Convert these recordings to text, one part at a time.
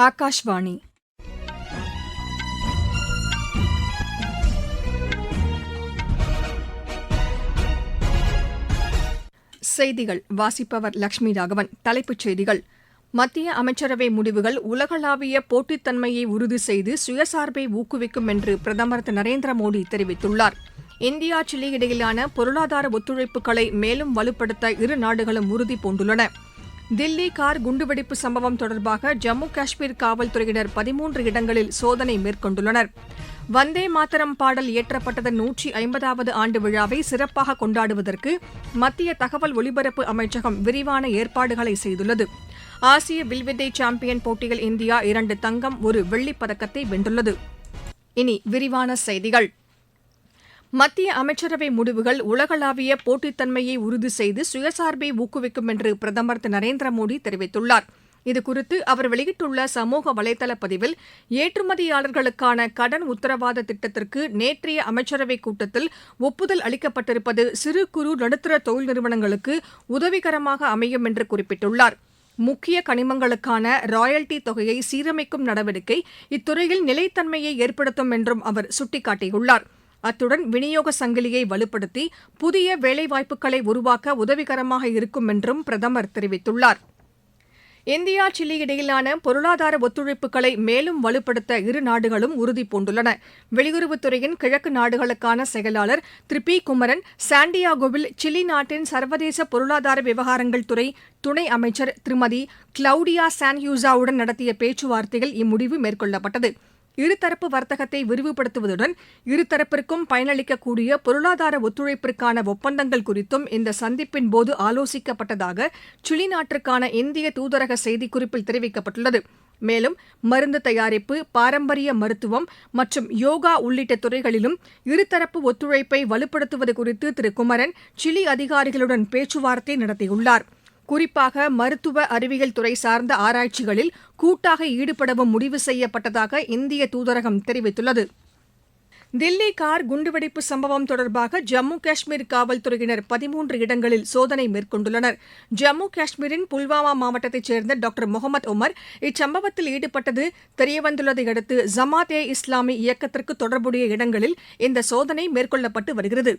ஆகாஷ்வாணி செய்திகள். வாசிப்பவர் லட்சுமி ராகவன். தலைப்புச் செய்திகள். மத்திய அமைச்சரவை முடிவுகள் உலகளாவிய போட்டித்தன்மையை உறுதி செய்து சுயசார்பை ஊக்குவிக்கும் என்று பிரதமர் திரு நரேந்திர மோடி தெரிவித்துள்ளார். இந்தியா சிலி இடையிலான பொருளாதார ஒத்துழைப்புகளை மேலும் வலுப்படுத்த இரு நாடுகளும் உறுதி பூண்டுள்ளன. தில்லி கார் குண்டுவெடிப்பு சம்பவம் தொடர்பாக ஜம்மு காஷ்மீர் காவல்துறையினர் பதிமூன்று இடங்களில் சோதனை மேற்கொண்டுள்ளனர். வந்தே மாதரம் பாடல் இயற்றப்பட்டதன் நூற்றி ஐம்பதாவது ஆண்டு விழாவை சிறப்பாக கொண்டாடுவதற்கு மத்திய தகவல் ஒலிபரப்பு அமைச்சகம் விரிவான ஏற்பாடுகளை செய்துள்ளது. ஆசிய வில்வித்தை சாம்பியன் போட்டியில் இந்தியா இரண்டு தங்கம் ஒரு வெள்ளிப் பதக்கத்தை வென்றுள்ளது. இனி விரிவான செய்திகள். மத்திய அமைச்சரவை முடிவுகள் உலகளாவிய போட்டித்தன்மையை உறுதி செய்து சுயசார்பை ஊக்குவிக்கும் என்று பிரதமர் திரு நரேந்திர மோடி தெரிவித்துள்ளார். இதுகுறித்து அவர் வெளியிட்டுள்ள சமூக வலைதள பதிவில் ஏற்றுமதியாளர்களுக்கான கடன் உத்தரவாத திட்டத்திற்கு நேற்றைய அமைச்சரவைக் கூட்டத்தில் ஒப்புதல் அளிக்கப்பட்டிருப்பது சிறு குறு நடுத்தர தொழில் நிறுவனங்களுக்கு உதவிகரமாக அமையும் என்று குறிப்பிட்டுள்ளார். முக்கிய கனிமங்களுக்கான ராயல்டி தொகையை சீரமைக்கும் நடவடிக்கை இத்துறையில் நிலைத்தன்மையை ஏற்படுத்தும் என்றும் அவர் சுட்டிக்காட்டியுள்ளார். அத்துடன் விநியோக சங்கிலியை வலுப்படுத்தி புதிய வேலைவாய்ப்புகளை உருவாக்க உதவிகரமாக இருக்கும் என்றும் பிரதமர் தெரிவித்துள்ளார். இந்தியா சிலி இடையிலான பொருளாதார ஒத்துழைப்புகளை மேலும் வலுப்படுத்த இரு நாடுகளும் உறுதிபூண்டுள்ளன வெளியுறவுத்துறையின் கிழக்கு நாடுகளுக்கான செயலாளர் திரு பி குமரன் சாண்டியாகோவில் சிலி நாட்டின் சர்வதேச பொருளாதார விவகாரங்கள் துறை துணை அமைச்சர் திருமதி கிளவுடியா சான்ஹியூசாவுடன் நடத்திய பேச்சுவார்த்தையில் இம்முடிவு மேற்கொள்ளப்பட்டது. இருதரப்பு வர்த்தகத்தை விரிவுபடுத்துவதுடன் இருதரப்பிற்கும் பயனளிக்கக்கூடிய பொருளாதார ஒத்துழைப்பிற்கான ஒப்பந்தங்கள் குறித்தும் இந்த சந்திப்பின் போது ஆலோசிக்கப்பட்டதாக சிலி நாட்டிற்கான இந்திய தூதரக செய்திக்குறிப்பில் தெரிவிக்கப்பட்டுள்ளது. மேலும் மருந்து தயாரிப்பு பாரம்பரிய மருத்துவம் மற்றும் யோகா உள்ளிட்ட துறைகளிலும் இருதரப்பு ஒத்துழைப்பை வலுப்படுத்துவது குறித்து திரு குமரன் சிலி அதிகாரிகளுடன் பேச்சுவார்த்தை நடத்தியுள்ளார். குறிப்பாக மருத்துவ அறிவியல் துறை சார்ந்த ஆராய்ச்சிகளில் கூட்டாக ஈடுபடவும் முடிவு செய்யப்பட்டதாக இந்திய தூதரகம் தெரிவித்துள்ளது. தில்லி கார் குண்டுவெடிப்பு சம்பவம் தொடர்பாக ஜம்மு காஷ்மீர் காவல்துறையினர் பதிமூன்று இடங்களில் சோதனை மேற்கொண்டுள்ளனர். ஜம்மு காஷ்மீரின் புல்வாமா மாவட்டத்தைச் சேர்ந்த டாக்டர் முகமது உமர் இச்சம்பவத்தில் ஈடுபட்டது தெரியவந்துள்ளதை அடுத்து ஜமாத் ஏ இஸ்லாமி இயக்கத்திற்கு தொடர்புடைய இடங்களில் இந்த சோதனை மேற்கொள்ளப்பட்டு வருகிறது.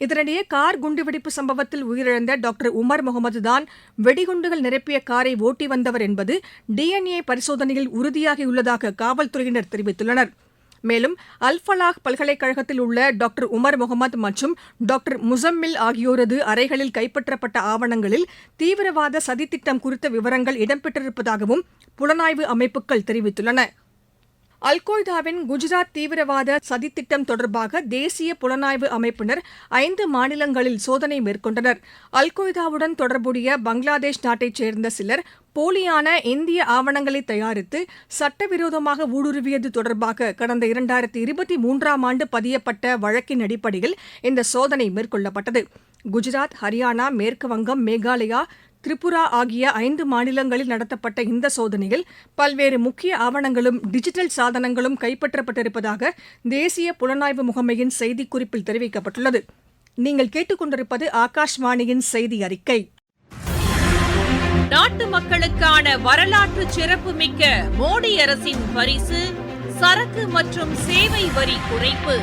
இதனிடையே கார் குண்டுவெடிப்பு சம்பவத்தில் உயிரிழந்த டாக்டர் உமர் முகமது தான் வெடிகுண்டுகள் நிரப்பிய காரை ஓட்டி வந்தவர் என்பது டிஎன்ஏ பரிசோதனையில் உறுதியாகியுள்ளதாக காவல்துறையினர் தெரிவித்துள்ளனர். மேலும் அல்ஃபலாஹ் பல்கலைக்கழகத்தில் உள்ள டாக்டர் உமர் முகமது மற்றும் டாக்டர் முசம்மில் ஆகியோரது அறைகளில் கைப்பற்றப்பட்ட ஆவணங்களில் தீவிரவாத சதித்திட்டம் குறித்த விவரங்கள் இடம்பெற்றிருப்பதாகவும் புலனாய்வு அமைப்புகள் தெரிவித்துள்ளன. அல்கொய்தாவின் குஜராத் தீவிரவாத சதித்திட்டம் தொடர்பாக தேசிய புலனாய்வு அமைப்பினர் ஐந்து மாநிலங்களில் சோதனை மேற்கொண்டனர். அல்கொய்தாவுடன் தொடர்புடைய பங்களாதேஷ் நாட்டைச் சேர்ந்த சிலர் போலியான இந்திய ஆவணங்களை தயாரித்து சட்டவிரோதமாக ஊடுருவியது தொடர்பாக கடந்த இரண்டாயிரத்தி இருபத்தி மூன்றாம் ஆண்டு பதியப்பட்ட வழக்கின் அடிப்படையில் இந்த சோதனை மேற்கொள்ளப்பட்டது. குஜராத் ஹரியானா மேற்கு வங்கம் மேகாலயா திரிபுரா ஆகிய ஐந்து மாநிலங்களில் நடத்தப்பட்ட இந்த சோதனையில் பல்வேறு முக்கிய ஆவணங்களும் டிஜிட்டல் சாதனங்களும் கைப்பற்றப்பட்டிருப்பதாக தேசிய புலனாய்வு முகமையின் செய்திக்குறிப்பில் தெரிவிக்கப்பட்டுள்ளது. நீங்கள் கேட்டுக்கொண்டிருப்பது ஆகாஷ்வாணியின் செய்தி அறிக்கை. நாட்டு மக்களுக்கான வரலாற்று சிறப்புமிக்க மோடி அரசின் பரிசு சரக்கு மற்றும் சேவை வரி குறைப்பு.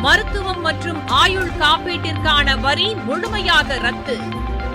மருத்துவம் மற்றும் ஆயுள் காப்பீட்டிற்கான வரி முழுமையாக ரத்து.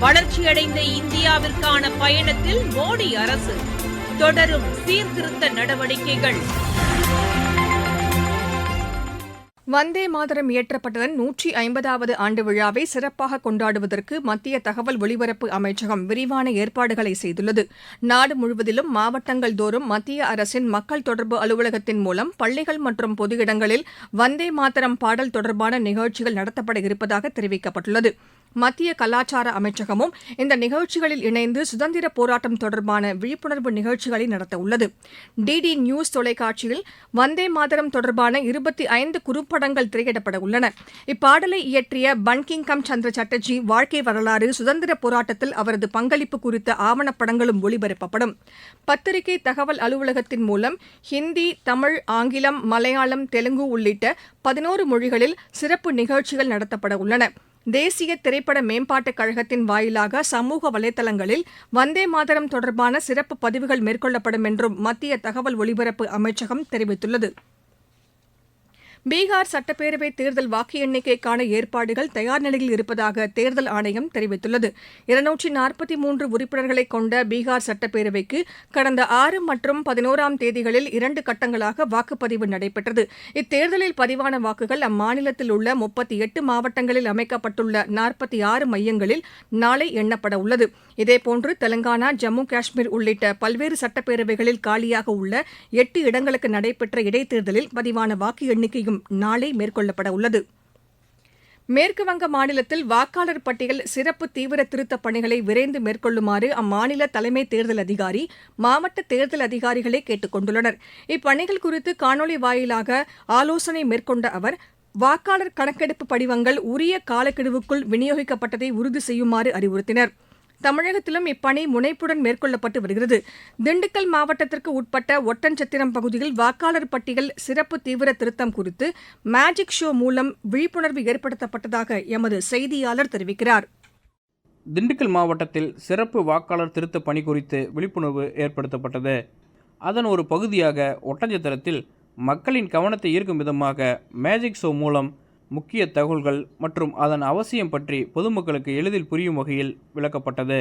வளர்ச்சியடைந்த இந்தியாவிற்கான பயணத்தில் மோடி அரசு தொடரும் சீர்திருத்த நடவடிக்கைகள். வந்தே மாதரம் இயற்றப்பட்டதன் நூற்றி ஐம்பதாவது ஆண்டு விழாவை சிறப்பாக கொண்டாடுவதற்கு மத்திய தகவல் ஒலிபரப்பு அமைச்சகம் விரிவான ஏற்பாடுகளை செய்துள்ளது. நாடு முழுவதிலும் மாவட்டங்கள் தோறும் மத்திய அரசின் மக்கள் தொடர்பு அலுவலகத்தின் மூலம் பள்ளிகள் மற்றும் பொது இடங்களில் வந்தே மாதரம் பாடல் தொடர்பான நிகழ்ச்சிகள் நடத்தப்பட இருப்பதாக தெரிவிக்கப்பட்டுள்ளது. மத்திய கலாச்சார அமைச்சகமும் இந்த நிகழ்ச்சிகளில் இணைந்து சுதந்திர போராட்டம் தொடர்பான விழிப்புணர்வு நிகழ்ச்சிகளை நடத்தவுள்ளது டிடி நியூஸ் தொலைக்காட்சியில் வந்தே மாதரம் தொடர்பான இருபத்தி ஐந்து குறும்படங்கள் திரையிடப்பட உள்ளன. இப்பாடலை இயற்றிய பன்கிங்கம் சந்திர சட்டர்ஜி வாழ்க்கை வரலாறு சுதந்திர போராட்டத்தில் அவரது பங்களிப்பு குறித்த ஆவணப்படங்களும் ஒளிபரப்பப்படும். பத்திரிகை தகவல் அலுவலகத்தின் மூலம் ஹிந்தி தமிழ் ஆங்கிலம் மலையாளம் தெலுங்கு உள்ளிட்ட பதினோரு மொழிகளில் சிறப்பு நிகழ்ச்சிகள் நடத்தப்பட உள்ளன. தேசிய திரைப்பட மேம்பாட்டுக் கழகத்தின் வாயிலாக சமூக வலைதளங்களில் வந்தே மாதரம் தொடர்பான சிறப்பு பதிவுகள் மேற்கொள்ளப்படும் என்றும் மத்திய தகவல் ஒலிபரப்பு அமைச்சகம் தெரிவித்துள்ளது. பீகார் சட்டப்பேரவை தேர்தல் வாக்கு எண்ணிக்கைக்கான ஏற்பாடுகள் தயார் நிலையில் இருப்பதாக தேர்தல் ஆணையம் தெரிவித்துள்ளது. இருநூற்றி நாற்பத்தி மூன்று உறுப்பினர்களை கொண்ட பீகார் சட்டப்பேரவைக்கு கடந்த ஆறு மற்றும் பதினோராம் தேதிகளில் இரண்டு கட்டங்களாக வாக்குப்பதிவு நடைபெற்றது. இத்தேர்தலில் பதிவான வாக்குகள் அம்மாநிலத்தில் உள்ள முப்பத்தி எட்டு மாவட்டங்களில் அமைக்கப்பட்டுள்ள நாற்பத்தி ஆறு மையங்களில் நாளை எண்ணப்பட உள்ளது. இதேபோன்று தெலங்கானா ஜம்மு காஷ்மீர் உள்ளிட்ட பல்வேறு சட்டப்பேரவைகளில் காலியாக உள்ள எட்டு இடங்களுக்கு நடைபெற்ற இடைத்தேர்தலில் பதிவான வாக்கு எண்ணிக்கையும் நாளை மேற்கொள்ளப்பட உள்ளது. மேற்குவங்க மாநிலத்தில் வாக்காளர் பட்டியல் சிறப்பு தீவிர திருத்தப் பணிகளை விரைந்து மேற்கொள்ளுமாறு அம்மாநில தலைமை தேர்தல் அதிகாரி மாவட்ட தேர்தல் அதிகாரிகளை கேட்டுக் கொண்டுள்ளனர். இப்பணிகள் குறித்து காணொலி வாயிலாக ஆலோசனை மேற்கொண்ட அவர் வாக்காளர் கணக்கெடுப்பு படிவங்கள் உரிய காலக்கெடுவுக்குள் விநியோகிக்கப்பட்டதை உறுதி செய்யுமாறு அறிவுறுத்தினர். தமிழகத்திலும் இப்பணி முனைப்புடன் மேற்கொள்ளப்பட்டு வருகிறது. திண்டுக்கல் மாவட்டத்திற்கு உட்பட்ட ஒட்டன்சத்திரம் பகுதியில் வாக்காளர் பட்டியல் சிறப்பு தீவிர திருத்தம் குறித்து மேஜிக் ஷோ மூலம் விழிப்புணர்வு ஏற்படுத்தப்பட்டதாக எமது செய்தியாளர் தெரிவிக்கிறார். திண்டுக்கல் மாவட்டத்தில் சிறப்பு வாக்காளர் திருத்த பணி குறித்து விழிப்புணர்வு ஏற்படுத்தப்பட்டது. அதன் ஒரு பகுதியாக ஒட்டஞ்சத்திரத்தில் மக்களின் கவனத்தை ஈர்க்கும் விதமாக மேஜிக் ஷோ மூலம் முக்கிய தகவல்கள் மற்றும் அதன் அவசியம் பற்றி பொதுமக்களுக்கு எளிதில் புரியும் வகையில் விளக்கப்பட்டது.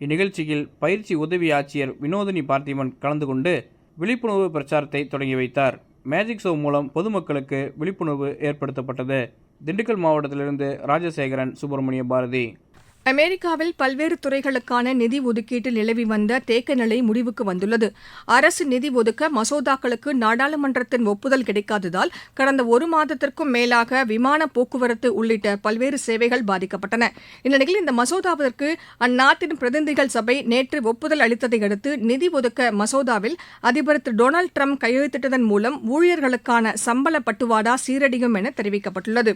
இந்நிகழ்ச்சியில் பயிற்சி உதவி ஆட்சியர் வினோதினி பார்த்திபன் கலந்து கொண்டு விழிப்புணர்வு பிரச்சாரத்தை தொடங்கி வைத்தார். மேஜிக் ஷோ மூலம் பொதுமக்களுக்கு விழிப்புணர்வு ஏற்படுத்தப்பட்டது. திண்டுக்கல் மாவட்டத்திலிருந்து ராஜசேகரன் சுப்பிரமணிய பாரதி. அமெரிக்காவில் பல்வேறு துறைகளுக்கான நிதி ஒதுக்கீட்டில் நிலவி வந்த தேக்க நிலை முடிவுக்கு வந்துள்ளது. அரசு நிதி ஒதுக்க மசோதாக்களுக்கு நாடாளுமன்றத்தின் ஒப்புதல் கிடைக்காததால் கடந்த ஒரு மாதத்திற்கும் மேலாக விமான போக்குவரத்து உள்ளிட்ட பல்வேறு சேவைகள் பாதிக்கப்பட்டன. இந்நிலையில் இந்த மசோதாவிற்கு அந்நாட்டின் பிரதிநிதிகள் சபை நேற்று ஒப்புதல் அளித்ததை அடுத்து நிதி ஒதுக்க மசோதாவில் அதிபர் திரு டொனால்டு ட்ரம்ப் கையெழுத்திட்டதன் மூலம் ஊழியர்களுக்கான சம்பள பட்டுவாடா சீரடியும் என தெரிவிக்கப்பட்டுள்ளது.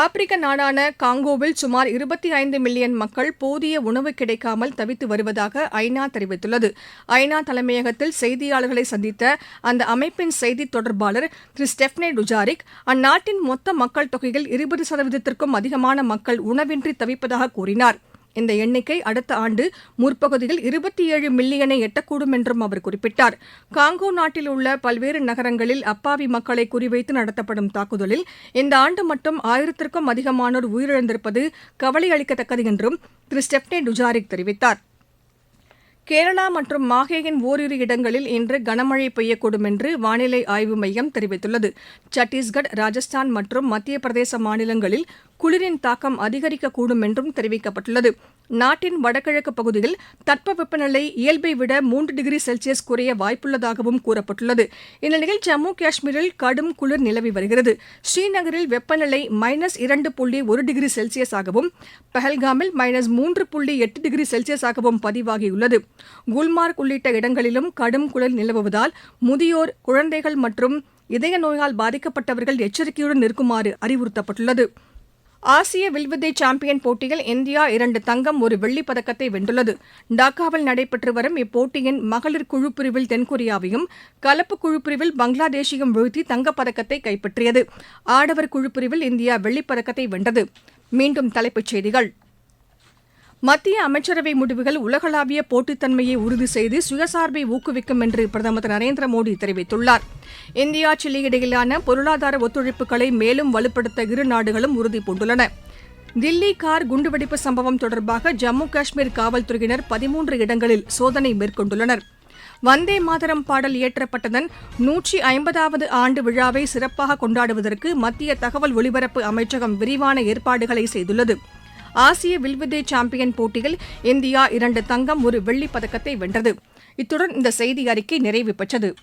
ஆப்பிரிக்க நாடான காங்கோவில் சுமார் இருபத்தி ஐந்து மில்லியன் மக்கள் போதிய உணவு கிடைக்காமல் தவித்து வருவதாக ஐநா தெரிவித்துள்ளது. ஐநா தலைமையகத்தில் செய்தியாளர்களை சந்தித்த அந்த அமைப்பின் செய்தித் தொடர்பாளர் திரு ஸ்டெஃப்னே டுஜாரிக் அந்நாட்டின் மொத்த மக்கள் தொகையில் இருபது சதவீதத்திற்கும் அதிகமான மக்கள் உணவின்றி தவிப்பதாக கூறினார். இந்த எண்ணிக்கை அடுத்த ஆண்டு முற்பகுதியில் இருபத்தி ஏழு மில்லியனை எட்டக்கூடும் என்றும் அவர் குறிப்பிட்டார். காங்கோ நாட்டில் உள்ள பல்வேறு நகரங்களில் அப்பாவி மக்களை குறிவைத்து நடத்தப்படும் தாக்குதலில் இந்த ஆண்டு மட்டும் ஆயிரத்திற்கும் அதிகமானோர் உயிரிழந்திருப்பது கவலை அளிக்கத்தக்கது என்றும் திரு ஸ்டெப்னே டுஜாரிக் தெரிவித்தார். கேரளா மற்றும் மாஹேயின் ஓரிரு இடங்களில் இன்று கனமழை பெய்யக்கூடும் என்று வானிலை ஆய்வு மையம் தெரிவித்துள்ளது. சத்தீஸ்கட் ராஜஸ்தான் மற்றும் மத்திய பிரதேச மாநிலங்களில் குளிரின் தாக்கம் அதிகரிக்கக்கூடும் என்றும் தெரிவிக்கப்பட்டுள்ளது. நாட்டின் வடகிழக்கு பகுதியில் தட்பவெப்பநிலை இயல்பை விட மூன்று டிகிரி செல்சியஸ் குறைய வாய்ப்புள்ளதாகவும் கூறப்பட்டுள்ளது. இந்நிலையில் ஜம்மு காஷ்மீரில் கடும் குளிர் நிலவி வருகிறது. ஸ்ரீநகரில் வெப்பநிலை மைனஸ் இரண்டு புள்ளி ஒரு டிகிரி செல்சியஸாகவும் பஹல்காமில் மைனஸ் மூன்று புள்ளி எட்டு டிகிரி செல்சியஸாகவும் பதிவாகியுள்ளது. குல்மார்க் உள்ளிட்ட இடங்களிலும் கடும் குளிர் நிலவுவதால் முதியோர் குழந்தைகள் மற்றும் இதய நோயால் பாதிக்கப்பட்டவர்கள் எச்சரிக்கையுடன் இருக்குமாறு அறிவுறுத்தப்பட்டுள்ளது. ஆசிய வில்வித்தை சாம்பியன் போட்டியில் இந்தியா இரண்டு தங்கம் ஒரு வெள்ளிப் பதக்கத்தை வென்றுள்ளது. டாக்காவில் நடைபெற்று வரும் இப்போட்டியின் மகளிர் குழு பிரிவில் தென்கொரியாவையும் கலப்பு குழு பிரிவில் பங்களாதேஷையும் வீழ்த்தி தங்கப்பதக்கத்தை கைப்பற்றியது. ஆடவர் குழு பிரிவில் இந்தியா வெள்ளிப் பதக்கத்தை வென்றது. மீண்டும் தலைப்புச் செய்திகள். மத்திய அமைச்சரவை முடிவுகள் உலகளாவிய போட்டித்தன்மையை உறுதி செய்து சுயசார்பை ஊக்குவிக்கும் என்று பிரதமர் திரு நரேந்திர மோடி தெரிவித்துள்ளார். இந்தியா சிலி இடையிலான பொருளாதார ஒத்துழைப்புகளை மேலும் வலுப்படுத்த இரு நாடுகளும் உறுதிபூண்டுள்ளன தில்லி கார் குண்டுவெடிப்பு சம்பவம் தொடர்பாக ஜம்மு காஷ்மீர் காவல்துறையினர் பதிமூன்று இடங்களில் சோதனை மேற்கொண்டுள்ளனர். வந்தே மாதரம் பாடல் இயற்றப்பட்டதன் நூற்றி ஐம்பதாவது ஆண்டு விழாவை சிறப்பாக கொண்டாடுவதற்கு மத்திய தகவல் ஒலிபரப்பு அமைச்சகம் விரிவான ஏற்பாடுகளை செய்துள்ளது. ஆசிய வில்வித்தை சாம்பியன் போட்டியில் இந்தியா இரண்டு தங்கம் ஒரு வெள்ளிப் பதக்கத்தை வென்றது. இத்துடன் இந்த செய்தி அறிக்கை நிறைவு பெற்றது.